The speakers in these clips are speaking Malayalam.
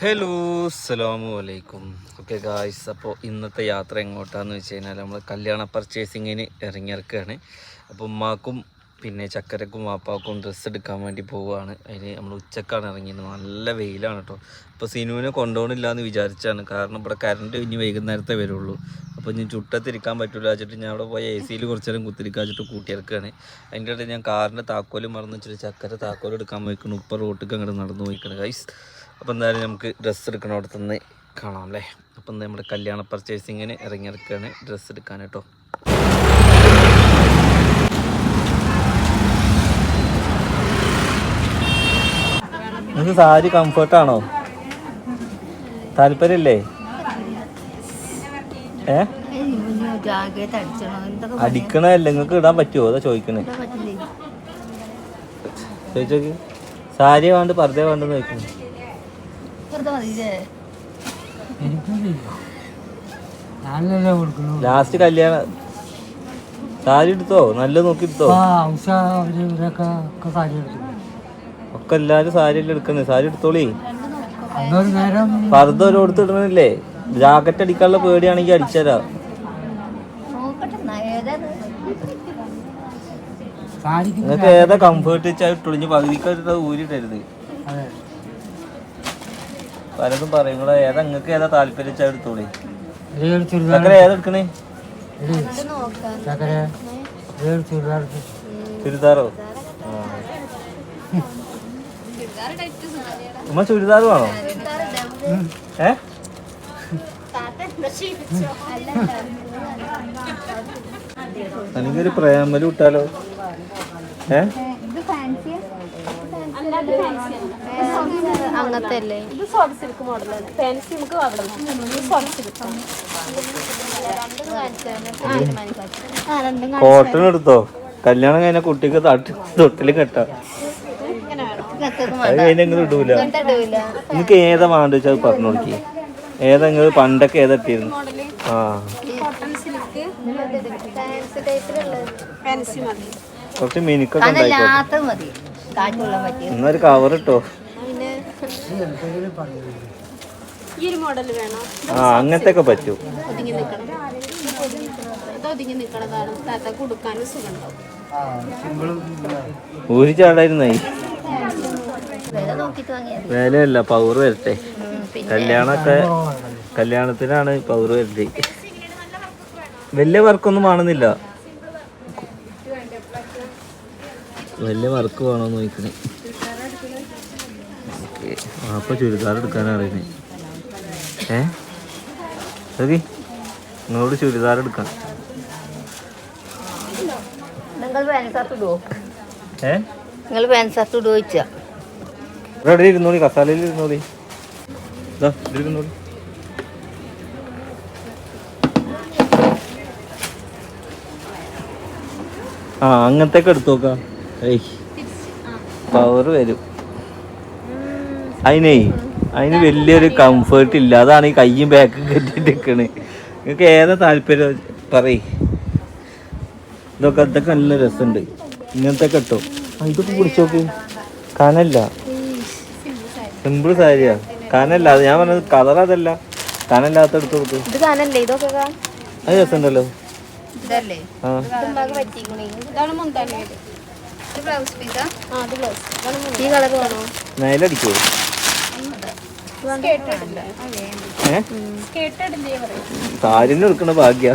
ഹലോ അസ്സലാമു അലൈക്കും. ഓക്കെ ഗായ്സ് അപ്പോൾ ഇന്നത്തെ യാത്ര എങ്ങോട്ടാന്ന് വെച്ച് കഴിഞ്ഞാൽ നമ്മൾ കല്യാണ പർച്ചേസിങ്ങിന് ഇറങ്ങിയിറക്കുകയാണ് അപ്പോൾ ഉമ്മാക്കും പിന്നെ ചക്കരക്കും വാപ്പാക്കും ഡ്രസ്സ് എടുക്കാൻ വേണ്ടി പോവുകയാണ് അതിന് നമ്മൾ ഉച്ചക്കാണ് ഇറങ്ങിയത്. നല്ല വെയിലാണ് കേട്ടോ അപ്പോൾ സിനുവിനെ കൊണ്ടുപോകണില്ല എന്ന് വിചാരിച്ചാണ്. കാരണം ഇവിടെ കറണ്ട് ഇനി വൈകുന്നേരത്തെ വരുള്ളൂ. അപ്പോൾ ഇനി ചുട്ടത്തിരിക്കാൻ പറ്റില്ല വെച്ചിട്ട് ഞാൻ അവിടെ പോയി എ സിയിൽ കുറച്ച് നേരം കുത്തിരിക്കാൻ വെച്ചിട്ട് കൂട്ടിയിറക്കുകയാണ് അതിന്റെ ഇടയിൽ ഞാൻ കാറിന്റെ താക്കോലും മറന്നു വെച്ചിട്ട് ചക്കര താക്കോൽ എടുക്കാൻ പോയിക്കണം. ഉപ്പ റോട്ടിക്ക് അങ്ങോട്ട് നടന്നു പോയിക്കണം ഗൈസ് അപ്പോൾ എന്തായാലും നമുക്ക് ഡ്രസ്സ് എടുക്കണം അവിടെ തന്നെ കാണാം അല്ലേ അപ്പം നമ്മുടെ കല്യാണ പർച്ചേസിങ്ങിന് ഇറങ്ങിയിറക്കുകയാണ് ഡ്രസ്സ് എടുക്കാൻ കേട്ടോ. നിങ്ങൾക്ക് സാരി കംഫർട്ടാണോ താല്പര്യമില്ലേ? ഏ? അടിക്കണല്ലേ നിങ്ങൾക്ക് ഇടാൻ പറ്റുമോ അതാ ചോദിക്കണേ. ചോദിച്ചോക്ക്. സാരിയെ വേണ്ട പർദ്ദ വേണ്ടെന്ന് ചോദിക്കുന്നു ലാസ്റ്റ് കല്യാണം സാരി എടുത്തോ? നല്ല നോക്കി എടുത്തോ? ആ ഉഷ അവർ ഒക്കെ എല്ലാരും സാരി അല്ലേ എടുക്കുന്നത് സാരി എടുത്തോളി. പർദ്ദ ഒരിടത്ത് ഇടണില്ലേ ജാക്കറ്റ് അടിക്കാനുള്ള പേടിയാണെങ്കിൽ അടിച്ചതരാ നോക്കട്ടെ എന്നാ സാരിക്ക് നിങ്ങൾക്ക് ഏതാ കംഫേർട്ട് വെച്ചാൽ ഇട്ടൊളിഞ്ഞ് പകുതിക്കാരുടെ ഊരിട്ടരുത് പലതും പറയുമ്പോൾ ഏതാ നിങ്ങക്ക് ഏതാ താല്പര്യം വെച്ചാൽ എടുത്തോളി. ചക്കര ഏതാ എടുക്കണേ. ചുരിദാറോ. ഉമ്മ ചുരിദാർ വേണോ? ഏ? എനിക്കൊരു പ്രേമൽ വിട്ടാലോ ഏ? അങ്ങനത്തെ അല്ലേ ഇത് സിൽക്ക് മോഡലാണ് ഫാൻസി നമുക്ക് അവിടെ സിൽക്ക് ആ രണ്ടും കോട്ടൺ എടുത്തോ? കല്യാണം കഴിഞ്ഞ കുട്ടിക്ക് തട്ടി തൊട്ടിൽ കെട്ടാം. അത് ഇടൂല. നിനക്ക് നിങ്ങൾക്ക് ഏതാ വേണ്ട വെച്ചാൽ അത് പറഞ്ഞു കൊടുക്കി. ഏതാ നിങ്ങൾ പണ്ടൊക്കെ ഏതാ ഇട്ടിരുന്നു? ആ. കുറച്ച് മിനിക്കൊക്കെ ഉണ്ടായിക്കോട്ടെ. എന്നൊരു കവർ ഇട്ടോ? ഈ ഒരു മോഡൽ വേണോ? ആ അങ്ങനത്തെ ഒക്കെ പറ്റൂ. ഒതുങ്ങി നിൽക്കണം. ഇത് ഒതുങ്ങി നിൽക്കണതാണ്. വാങ്ങിയാൽ മതി. വേലയല്ല പവർ വരട്ടെ. കല്യാണൊക്കെ കല്യാണത്തിനാണ് പവർ വരട്ടെ വലിയ വർക്കൊന്നും കാണുന്നില്ല വലിയ വർക്ക് വേണോന്ന് നോക്കണേ അപ്പൊ ചുരിദാർ എടുക്കാനറിയുന്നേ ഏ? ഓക്കെ നിങ്ങളോട് ചുരിദാർ എടുക്കാം നിങ്ങൾ പാൻ ഷർട്ട് ഇടുവോ ചോദിച്ചാ. ഇവിടെ ഇരുന്നോളി കസാലയിൽ ഇരുന്നോളി ഇതാ ഇരുന്നോളി ആ അങ്ങനത്തെ ഒക്കെ എടുത്തു നോക്കാം. ഏയ് പവർ വരും. അതിനേ അതിന് വലിയൊരു കംഫേർട്ട് ഇല്ല. അതാണ് ഈ കയ്യും ബാക്കും കെട്ടിട്ട് നിൽക്കണ് നിങ്ങൾക്ക് ഏതാ താല്പര്യം? പറയ്. ഇതൊക്കെ ഇതൊക്കെ നല്ല രസമുണ്ട്. ഇങ്ങനത്തെ കെട്ടോ ഇതൊക്കെ പിടിച്ചു നോക്ക്. കനല്ല. സിമ്പിൾ സാരിയാ. കനല്ല. അത് ഞാൻ പറഞ്ഞത് കളർ അതല്ല. കനല്ലാത്ത എടുത്ത് കൊടുത്തു അത് രസമുണ്ടല്ലോ. ഇതല്ലേ? ആ. ബ്ലൗസ് പീസാ ആ? അത് ബ്ലൗസ് ഈ കളർ വേണോ? സാരിന് എടുക്കണ ഭാഗ്യ.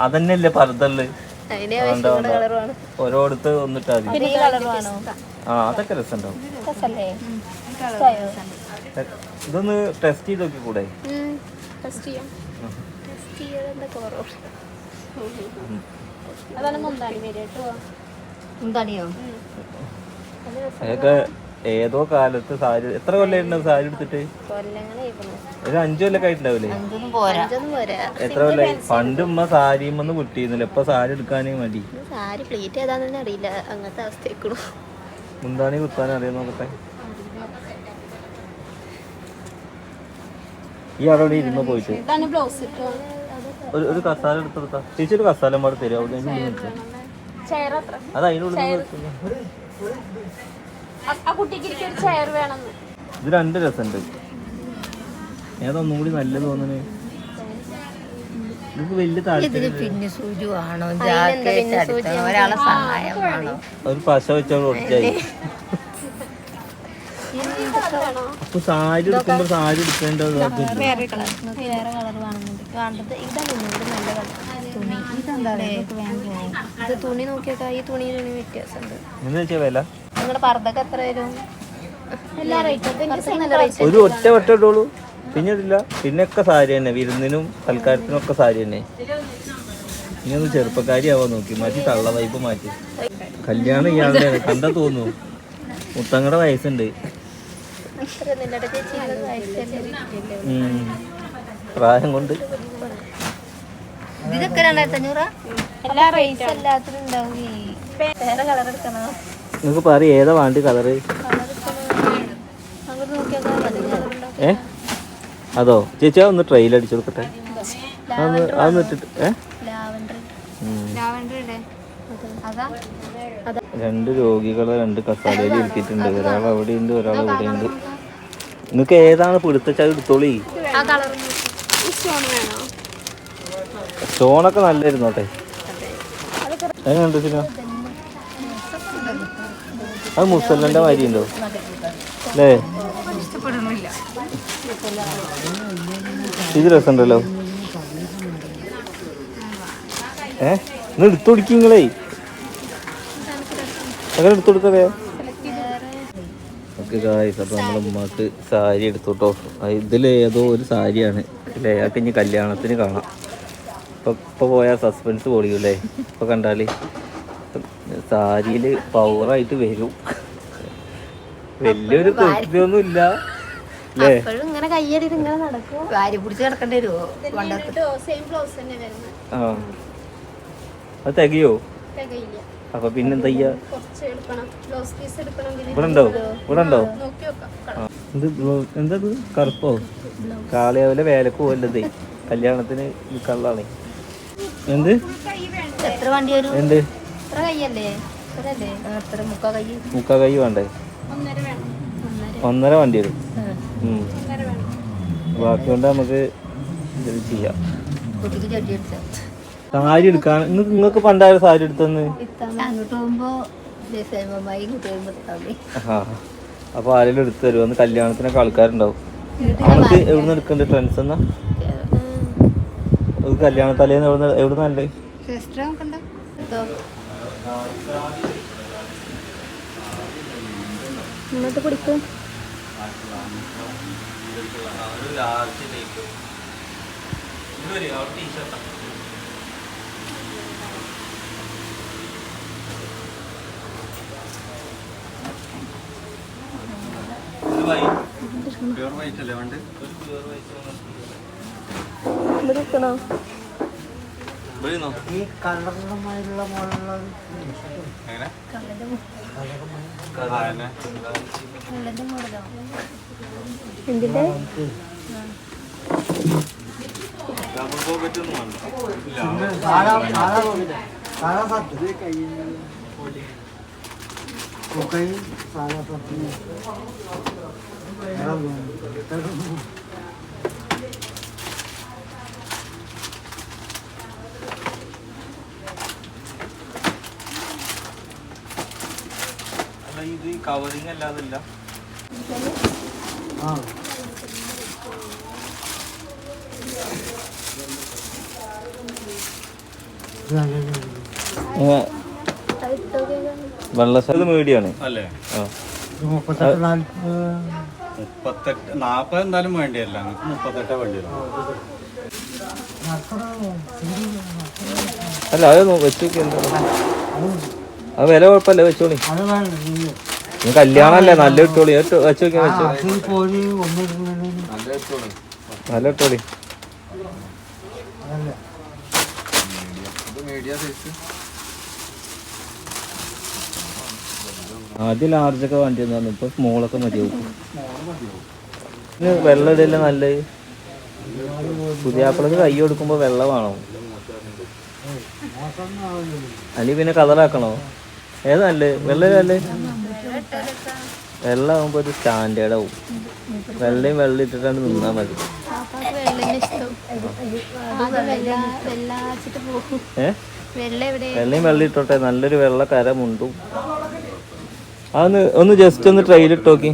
അതന്നെയല്ലേ വേണം. ഓരോടത്ത് ഒന്നിട്ടാ ആ അതൊക്കെ രസമുണ്ടാവും? ഇതൊന്ന് ടെസ്റ്റ് ചെയ്ത് നോക്കി കൂടെ ടെസ്റ്റ് ചെയ്യാം. ടെസ്റ്റ് ചെയ്തതിന്റെ കുറവ്. അതാണ് മുന്താണി കേട്ടോ അതൊക്കെ ഏതോ കാലത്ത് സാരി എത്ര കൊല്ലായിരുന്നു സാരി എടുത്തിട്ട്? ഒരു അഞ്ചു കൊല്ലൊക്കെ ആയിട്ടുണ്ടാവില്ലേ അഞ്ചൊന്നും പോരാ. അഞ്ചൊന്നും പോരാ. എത്ര കൊല്ലായി പണ്ട് ഉമ്മ സാരിയുമെന്ന് വിട്ടിരുന്നില്ല ഇപ്പൊ സാരി എടുക്കാനേ മതി സാരി പ്ലേറ്റ് ഏതാണെന്ന് അറിയില്ല. അങ്ങനത്തെ അവസ്ഥ മുന്താണി കുത്താൻ അറിയാൻ നോക്കട്ടെ? ഈ അവിടെ ഇരുന്ന് പോയിട്ട്. ഇതാണ് ബ്ലൗസ് കേട്ടോ ഒരു ഒരു കസാല എടുത്തെടുത്താ ചേച്ചി ഒരു കസാല മാറി തരും അവിടെ അത് അതിനുള്ളിൽ ഇത് രണ്ട് രസമുണ്ട്. ഏതൊന്നും കൂടി നല്ല തോന്നണേ? ഇത് വലിയ താല്പര്യം ഒരു പശ വെച്ചോട് ജാക്കറ്റ് അടിക്കണം ഒരാളെ സഹായം വേണോ ഒരു പശ വെച്ചാൽ ഒടിച്ചായി അപ്പൊ സാരി എടുക്കുമ്പോ സാരി എടുക്കേണ്ടത്. വേറെ കളർ. വേറെ കളർ വേണമെന്നുണ്ട് കണ്ടത് ഇതാണ് ഒന്നുകൂടി നല്ല കളർ. തുണി. ഇതെന്താ ഇത്? തുണി. നോക്കിയൊക്കെ. ഈ വ്യത്യാസമുണ്ട്. നിങ്ങളുടെ പർദ്ദക്ക് എത്ര വരും? എല്ലാ റേറ്റും നല്ല റേറ്റ് ഒരു ഒറ്റ വട്ടം ഇട്ടോളൂ പിന്നെ ഇടില്ല പിന്നൊക്കെ സാരി തന്നെ. വിരുന്നിനും സൽക്കാരത്തിനൊക്കെ സാരി തന്നെ. ഇനി ഒന്ന് ചെറുപ്പക്കാരിയാവാൻ നോക്കി. മാറ്റി തള്ള വൈപ്പ് മാറ്റി. കല്യാണം ഇയാളുടെ കണ്ടാ തോന്നുന്നു. മുത്തങ്ങളുടെ വയസ്സുണ്ട് അത്ര നിങ്ങളുടെ ചേച്ചി വയസ്സല്ലേ ഉം. പ്രായം കൊണ്ട്. ഇതൊക്കെ രണ്ടായിരത്തി അഞ്ഞൂറാ എല്ലാ റേറ്റും എല്ലാത്തിനും ഉണ്ടാവും ഈ വേറെ കളർ എടുക്കണോ? നിങ്ങൾക്ക് പറ ഏതാ വേണ്ടി കളറ് ഏ? അതോ? ചേച്ചി ഒന്ന് ട്രെയിൽ അടിച്ചു കൊടുക്കട്ടെ. അതൊന്ന് ഇട്ടിട്ട് ഏ? രണ്ട് രോഗികളെ രണ്ട് കസാലയിൽ ഇരുത്തിയിട്ടുണ്ട് ഒരാൾ അവിടെ ഉണ്ട് ഒരാൾ ഇവിടെ ഉണ്ട്. നിങ്ങൾക്ക് ഏതാണ് പിടുത്തച്ചാൽ എടുത്തോളി. സ്റ്റോണൊക്കെ നല്ലായിരുന്നോട്ടെ എങ്ങനെയുണ്ട് സിനിമ അത് മുസല്ലന്റെ മാതിരി ഉണ്ടോ അല്ലേ ഇത് രസമുണ്ടല്ലോ. ഏ? ഇന്ന് എടുത്തു കൊടുക്കിങ്ങളേ അങ്ങനെ എടുത്തു കൊടുക്കവേ ഓക്കെ ഗായ്സ് അപ്പോൾ നമ്മൾ ഉമ്മക്ക് സാരി എടുത്തു കേട്ടോ ഇതിൽ ഏതോ ഒരു സാരിയാണ്. അല്ലേ? അയാൾക്ക് ഇനി കല്യാണത്തിന് കാണാം. ഇപ്പം ഇപ്പോൾ പോയാൽ സസ്പെൻസ് പൊളിയൂലേ ഇപ്പോൾ കണ്ടാൽ സാരിയിൽ പവറായിട്ട് വരും. വലിയൊരു തൃപ്തിയൊന്നും ഇല്ല അത് തികയോ? തികയില്ല. അപ്പൊ പിന്നെന്താ ഇവിടെ ഉണ്ടോ? ഇവിടെ ഉണ്ടോ. ഇത് എന്താ ഇത്? കറുപ്പോ? കാളിയാവിലെ വേലക്ക് പോലതേ കല്യാണത്തിന് കള്ളാണേ. എന്ത്? എന്ത്? മുക്കാ കൈ? മുക്കാ കൈ വേണ്ടേ? ഒന്നര വേണം. ഒന്നര. വണ്ടി വരും. ബാക്കി കൊണ്ട് നമുക്ക് ഇത് ചെയ്യാം. സാരി എടുക്കാൻ. നിങ്ങൾക്ക് നിങ്ങൾക്ക് പണ്ടായ സാരി എടുത്തെന്ന്? അങ്ങോട്ട് പോകുമ്പോ അപ്പൊ ആരെങ്കിലും എടുത്തു തരുമോ അന്ന് കല്യാണത്തിനൊക്കെ ആൾക്കാരുണ്ടാവും. നമുക്ക് എവിടുന്ന് എടുക്കണ്ട ട്രെൻഡ്സ് എന്നാ? ഒരു കല്യാണ തലേന്ന് എവിടെ എവിടെ നല്ല കുടിക്കും ഇവിടെ എടുക്കണോ ഈ കളറിലുമായുള്ള മോളുള്ളത് എന്തിന്റെ സാധാ സാധാ പോകില്ല അല്ല ഇത് കവറിങ് അല്ലാതല്ല. ആ. വെള്ളശാല മീഡിയാണ് അല്ലേ? ആ. മുപ്പത്തെട്ട് നാൽപ്പത് മുപ്പത്തെട്ട്. നാൽപ്പത് എന്തായാലും വേണ്ടിയല്ല മുപ്പത്തെട്ടേ വേണ്ടി അല്ല അത് വെച്ചു അത് വില കുഴപ്പമില്ല വെച്ചോളി. കല്യാണല്ലേ നല്ല ഇട്ടോളി വെച്ചു നോക്കിയാ വെച്ചു. നല്ല ഇട്ടോളി അതല്ല ആദ്യം ലാർജൊക്കെ വണ്ടി വന്നു ഇപ്പൊ സ്മോളൊക്കെ മതിയാവും. വെള്ളം ഇടല്ലേ നല്ലത്? പുതിയ ആപ്പിളൊക്കെ കൈ കൊടുക്കുമ്പോ വെള്ളം വേണോ. അല്ലെങ്കിൽ പിന്നെ കളറാക്കണോ ഏതാ നല്ലേ വെള്ള അല്ലേ വെള്ളം ആകുമ്പോ ഒരു സ്റ്റാൻഡേർഡ് ആവും വെള്ളയും വെള്ളം ഇട്ടിട്ടാണ് നിന്നാ മതി. വെള്ളയും വെള്ളം ഇട്ടോട്ടെ. നല്ലൊരു വെള്ള കര മുണ്ടും. അതൊന്ന് ഒന്ന് ജസ്റ്റ് ഒന്ന് ട്രെയിൽ ഇട്ട് നോക്കി.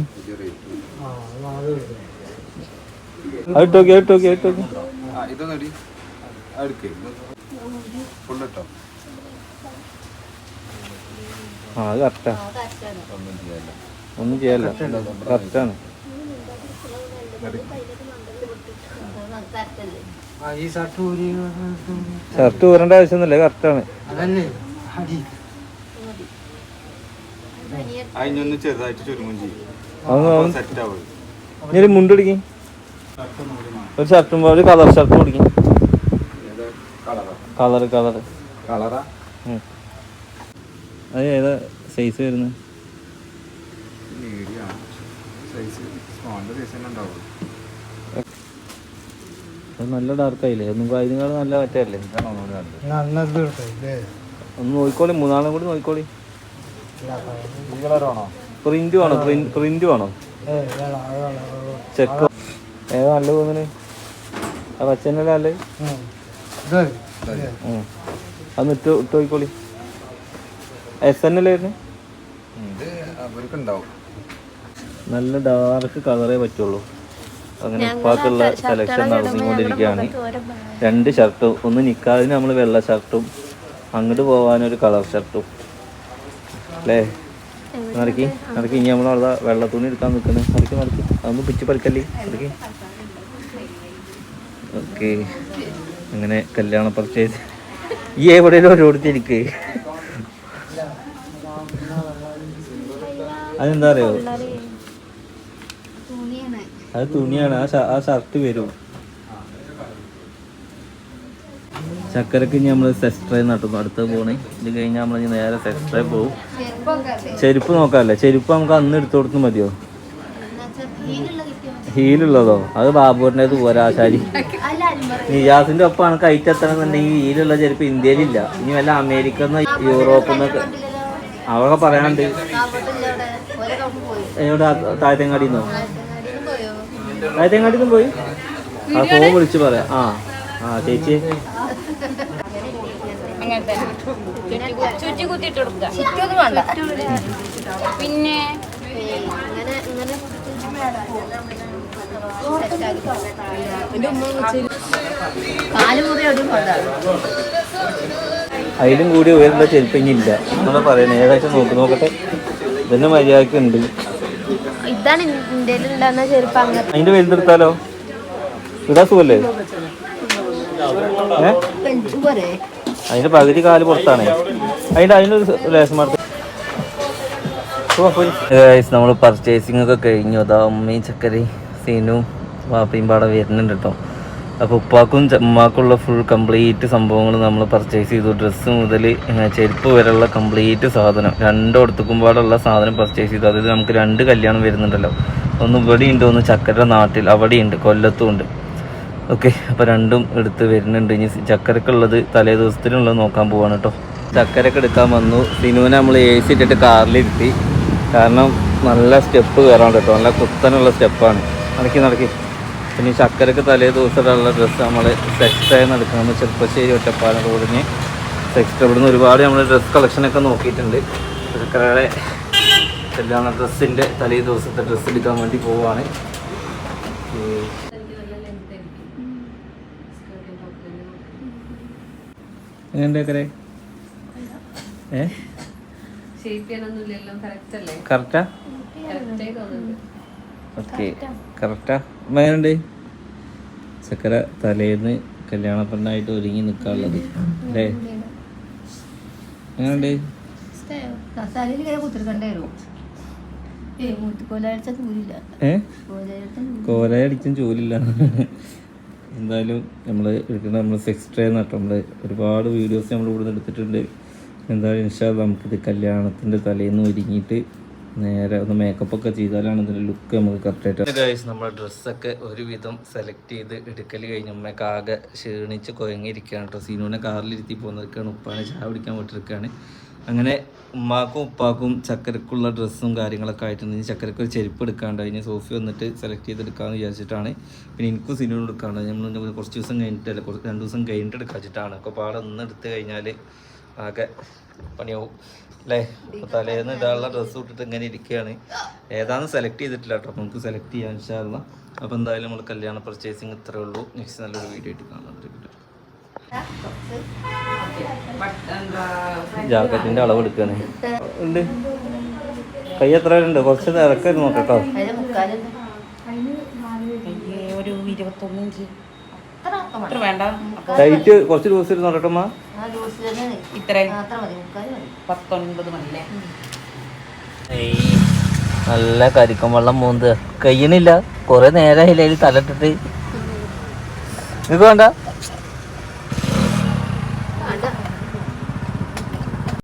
അത് ഇട്ട് നോക്കി അത് ഇട്ട് നോക്കി അത് ഇട്ട് ആ അത് കറക്റ്റാ ഒന്നും ചെയ്യല്ല. കറക്റ്റാണ് ആ ഈ ഷർട്ട് ഊരി ഷർട്ട് ഊരേണ്ട ആവശ്യമൊന്നുമില്ല. കറക്റ്റാണ് അടി. അതിനൊന്ന് ചെറുതായിട്ട് ചുരുങ്ങും ചെയ്യും. സെറ്റ് ആവും ഇനി ഒരു മുണ്ട് പിടിക്കും. ഒരു ഷർട്ടും ഒരു കളർ ഷർട്ട് പിടിക്കും. കളർ കളർ കളറാ അത് ഏതാ സൈസ് വരുന്നത് നല്ല ഡാർക്ക് ആയില്ലേ? ഒന്നും അതിനേക്കാൾ നല്ല മറ്റേ അല്ലേ? ഒന്ന് നോക്കിക്കോളി മൂന്നാളും കൂടി നോക്കിക്കോളി. പ്രിന്റ് വേണോ? പ്രിന്റ് വേണോ? ചെക്ക്. ഏതാ നല്ല തോന്നുന്നു? ആ പച്ചനല്ലേ അല്ലേ? അന്ന് ഇട്ട് ഇട്ട് പോയിക്കോളി. എസ് എൻ അല്ലേ വരുന്നത് ഇത് അവർക്ക് ഉണ്ടാവും നല്ല ഡാർക്ക് കളറേ പറ്റുള്ളൂ. അങ്ങനെ ഉപ്പാക്കുള്ള സെലക്ഷൻ നടന്നുകൊണ്ടിരിക്കുകയാണ് രണ്ട് ഷർട്ടും ഒന്ന് നിക്കാതിന് നമ്മൾ വെള്ള ഷർട്ടും അങ്ങോട്ട് പോകാനൊരു കളർ ഷർട്ടും അല്ലേ? നടക്കി നടക്കി. ഇനി നമ്മൾ അവിടെ വെള്ള തുണി എടുക്കാൻ നിൽക്കുന്നത് നടക്കി നടക്കി. അതൊന്നും പിച്ച് പറിക്കല്ലേ? നടക്കി. ഓക്കെ. അങ്ങനെ കല്യാണ പർച്ചേസ്. ഈ എവിടെയെങ്കിലും എനിക്ക് അതെന്താ അറിയോ? അത് തുണിയാണ്. ആ ഷർട്ട് വരും. ചക്കരക്ക് ഇനി നമ്മൾ സെസ്ട്രേ നട്ടുന്നു അടുത്ത് പോണേ. ഇത് കഴിഞ്ഞാൽ നമ്മൾ ഇനി നേരെ സെസ്ട്രേ പോകും ചെരുപ്പ് നോക്കാല്ലേ? ചെരുപ്പ് നമുക്ക് അന്ന് എടുത്തു കൊടുത്തു മതിയോ? ഹീലുള്ളതോ? അത് ബാബുവിന്റെത് പോരാ ആശാരി. നിജാസിന്റെ ഒപ്പമാണ് കയറ്റെത്തണമെന്നുണ്ടെങ്കിൽ ഹീലുള്ള ചെരുപ്പ് ഇന്ത്യയിലില്ല. ഇനി വല്ല അമേരിക്ക യൂറോപ്പിൽ നിന്നൊക്കെ അവളൊക്കെ പറയാണ്ട് എവിടെ? താഴത്തേങ്ങാടിന്നോ? താഴത്തേങ്ങാടിന്ന് പോയി? ആ ഫോൺ വിളിച്ച് പറയാം. ആ ആ ചേച്ചി. ചുറ്റി കുത്തിട്ട് കൊടുക്കുക ചുറ്റൊന്നും വേണ്ട. പിന്നെ അതിലും കൂടി ഉയരുന്ന ചെരുപ്പ് എന്നാണ് പറയുന്നത് ഏകദേശം നോക്കി നോക്കട്ടെ. ഇതന്നെ മര്യാദയ്ക്ക് ഉണ്ട് ഇതാണ് ചെരുപ്പ് അങ്ങനെ അതിന്റെ വലുതെടുത്താലോ? ഇടാ സുഖല്ലേ? അതിന്റെ പകുതി കാൽ പുറത്താണ്. അതിന്റെ അതിനൊരു ലേശം മാർക്ക് നമ്മൾ പർച്ചേസിംഗ് ഒക്കെ കഴിഞ്ഞു. അതാ അമ്മയും ചക്കരയും സീനും വാപ്പയും പാടെ വരുന്നുണ്ട് കേട്ടോ അപ്പോൾ ഉപ്പാക്കും ഉമ്മാക്കുള്ള ഫുൾ കംപ്ലീറ്റ് സംഭവങ്ങൾ നമ്മൾ പർച്ചേസ് ചെയ്തു. ഡ്രസ്സ് മുതൽ ചെരുപ്പ് വരെയുള്ള കംപ്ലീറ്റ് സാധനം. രണ്ടിടത്തുക്കും പാടുള്ള സാധനം പർച്ചേസ് ചെയ്തു. അതായത് നമുക്ക് രണ്ട് കല്യാണം വരുന്നുണ്ടല്ലോ. ഒന്ന് ഇവിടെ ഉണ്ട് ഒന്ന് ചക്കര നാട്ടിൽ. അവിടെയുണ്ട് കൊല്ലത്തും ഉണ്ട്. ഓക്കെ അപ്പോൾ രണ്ടും എടുത്ത് വരുന്നുണ്ട്. ഇനി ചക്കരക്കുള്ളത് തലേ ദിവസത്തിനുള്ളത് നോക്കാൻ പോവാണ് കേട്ടോ ചക്കരക്ക് എടുക്കാൻ വന്നു. സിനുവിനെ നമ്മൾ എ സി ഇട്ടിട്ട് കാറിലിരുത്തി. കാരണം നല്ല സ്റ്റെപ്പ് കയറാണ്ട് കേട്ടോ നല്ല കുത്തനുള്ള സ്റ്റെപ്പാണ്. നടക്കി നടക്കി. പിന്നെ ചക്കരക്ക് തലേ ദിവസത്തിലുള്ള ഡ്രസ്സ് നമ്മൾ സെക്സ്റ്റായി നടക്കണം. നമ്മൾ ചെറുപ്പശ്ശേരി ഒറ്റപ്പാലം റോഡിന് സെക്സ്റ്റർ ഇവിടുന്ന് ഒരുപാട് നമ്മൾ ഡ്രസ്സ് കളക്ഷനൊക്കെ നോക്കിയിട്ടുണ്ട്. ചക്കരയുടെ കല്യാണ ഡ്രസ്സിന്റെ തലേ ദിവസത്തെ ഡ്രസ്സ് എടുക്കാൻ വേണ്ടി പോവുകയാണ് എങ്ങനെയുണ്ടേ ഏ? കറക്റ്റാ ഓക്കെ കറക്റ്റാ എങ്ങനെയുണ്ട്? ചക്കര തലേന്ന് കല്യാണ പെണ്ണായിട്ട് ഒരുങ്ങി നിൽക്കാനുള്ളത് അല്ലേ? എങ്ങനെയുണ്ട്? കോലയടിച്ചും ജോലിയില്ല എന്തായാലും നമ്മൾ എടുക്കുന്ന നമ്മൾ സെക്സ് ട്രേ നട്ടോ നമ്മൾ ഒരുപാട് വീഡിയോസ് നമ്മൾ ഇവിടുന്ന് എടുത്തിട്ടുണ്ട്. എന്തായാലും ഇൻഷാ നമുക്കിത് കല്യാണത്തിന്റെ തലേന്ന് ഒരുങ്ങിയിട്ട് നേരെ ഒന്ന് മേക്കപ്പ് ഒക്കെ ചെയ്താലാണ് ഇതിന്റെ ലുക്ക് നമുക്ക് കറക്റ്റായിട്ട് ഗൈസ് നമ്മൾ ഡ്രസ്സൊക്കെ ഒരുവിധം സെലക്ട് ചെയ്ത് എടുക്കൽ കഴിഞ്ഞ് ഉമ്മയൊക്കെ ആകെ ക്ഷീണിച്ച് കുഴങ്ങിയിരിക്കുകയാണ് കേട്ടോ. സീനുവിനെ കാറിലിരുത്തി പോകുന്നതൊക്കെയാണ് ഉപ്പാനെ ചായ പിടിക്കാൻ വിട്ടിരിക്കുകയാണ്. അങ്ങനെ ഉമ്മാക്കും ഉപ്പാക്കും ചക്കരക്കുള്ള ഡ്രസ്സും കാര്യങ്ങളൊക്കെ ആയിട്ടുണ്ട്. ഇനി ചക്കരക്ക് ഒരു ചെരുപ്പ് എടുക്കാണ്ട് അതിന് സോഫി വന്നിട്ട് സെലക്ട് ചെയ്തെടുക്കാമെന്ന് വിചാരിച്ചിട്ടാണ്. പിന്നെ എനിക്കും സിനിമ എടുക്കാണ്ട്. നമ്മൾ കുറച്ച് ദിവസം കഴിഞ്ഞിട്ടല്ല കുറച്ച് രണ്ട് ദിവസം കഴിഞ്ഞിട്ട് എടുക്കാച്ചിട്ടാണ്. അപ്പോൾ പാടെ ഒന്ന് എടുത്തു കഴിഞ്ഞാൽ ആകെ പണിയാവും. അല്ലേ? തലേന്ന് ഇടാനുള്ള ഡ്രസ്സ് ഇട്ടിട്ട് ഇങ്ങനെ ഇരിക്കുകയാണ് ഏതാണെന്ന് സെലക്ട് ചെയ്തിട്ടില്ല കേട്ടോ. നമുക്ക് സെലക്ട് ചെയ്യാൻ വെച്ചാൽ അപ്പോൾ എന്തായാലും നമ്മൾ കല്യാണ പർച്ചേസിങ് ഇത്രയേ ഉള്ളൂ. നെക്സ്റ്റ് നല്ലൊരു വീഡിയോ ആയിട്ട് കാണാം. ജാക്കറ്റിന്റെ അളവ് എടുക്കാണ് ഉണ്ട്. കൈ എത്ര ഉണ്ട്? കുറച്ച് തിരക്ക് നോക്കട്ടോ ടൈറ്റ് കുറച്ച് ഇരുന്ന് മതി. പത്തൊൻപത് മണില്ലേ നല്ല കരിക്കും വെള്ളം മൂന്ത് കഴിയണില്ല കൊറേ നേരമായില്ല അതിൽ തലട്ടിട്ട്. നിങ്ങൾക്ക് വേണ്ട?